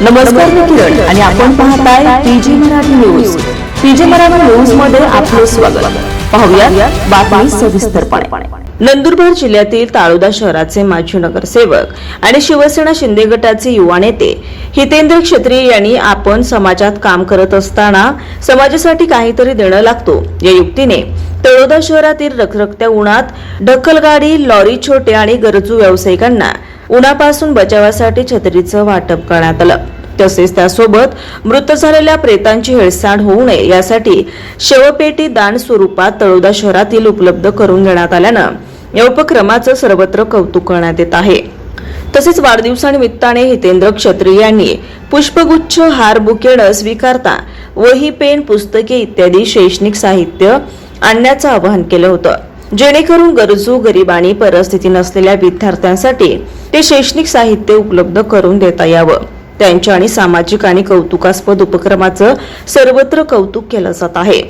नमस्कार मी किरण आणि आपण पाहताय PG Marathi news. PG Marathi न्यूजमध्ये आपले स्वागत. पाहूया बातमी सविस्तरपणे. नंदुरबार जिल्ह्यातील ताळोदा शहराचे माजी नगरसेवक आणि शिवसेना शिंदे गटाचे युवा नेते हितेंद्र क्षत्रिय यांनी आपण समाजात काम करत असताना समाजासाठी काहीतरी देणं लागतो. या युक्तीने तळोदा शहरातील रखरखत्या उन्हात ढकलगाडी लॉरी छोटे आणि गरजू व्यावसायिकांना उन्हापासून बचावासाठी छत्रीचं वाटप करण्यात आलं. तसेच त्यासोबत मृत झालेल्या प्रेतांची हेळसांड होऊ नये यासाठी शवपेटी दान स्वरूपात तळोदा शहरातील उपलब्ध करून देण्यात आल्यानं या उपक्रमाचं सर्वत्र कौतुक करण्यात येत आहे. तसेच वाढदिवसानिमित्ताने हितेंद्र क्षत्रिय यांनी पुष्पगुच्छ हार बुकेड स्वीकारता वही पेन पुस्तके इत्यादी शैक्षणिक साहित्य आणण्याचं आवाहन केलं होतं. जेणेकरून गरजू गरीब आणि परिस्थिती नसलेल्या विद्यार्थ्यांसाठी ते शैक्षणिक साहित्य उपलब्ध करून देता यावं. त्यांच्या आणि सामाजिक आणि कौतुकास्पद उपक्रमाचं सर्वत्र कौतुक केलं जात आहे.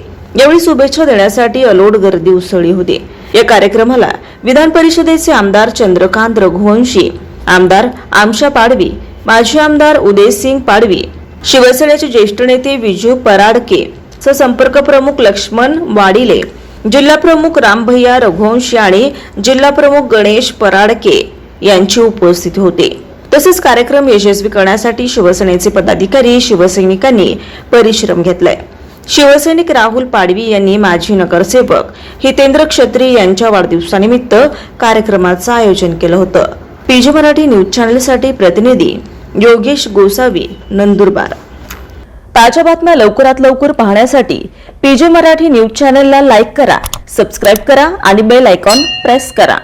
यावेळी शुभेच्छा देण्यासाठी अलोट गर्दी उसळली होती. या कार्यक्रमाला विधान परिषदेचे आमदार चंद्रकांत रघुवंशी आमदार आमशा पाडवी माजी आमदार उदयसिंग पाडवी शिवसेनेचे ज्येष्ठ नेते विजू पराडके संपर्क प्रमुख लक्ष्मण वाडिले जिल्हा प्रमुख रामभैया रघुवंशी आणि जिल्हा प्रमुख गणेश पराडके यांची उपस्थिती होते. तसेच कार्यक्रम यशस्वी करण्यासाठी शिवसेनेचे पदाधिकारी शिवसैनिकांनी परिश्रम घेतलाय. शिवसैनिक राहुल पाडवी यांनी माजी नगरसेवक हितेंद्र क्षत्री यांच्या वाढदिवसानिमित्त कार्यक्रमाचं आयोजन केलं होतं. पीजी मराठी न्यूज चॅनलसाठी प्रतिनिधी योगेश गोसावी नंदुरबार. ताज्या बातम्या लवकरात लवकर पाहण्यासाठी पीजे मराठी न्यूज चॅनलला लाईक करा सबस्क्राईब करा आणि बेल आयकॉन प्रेस करा.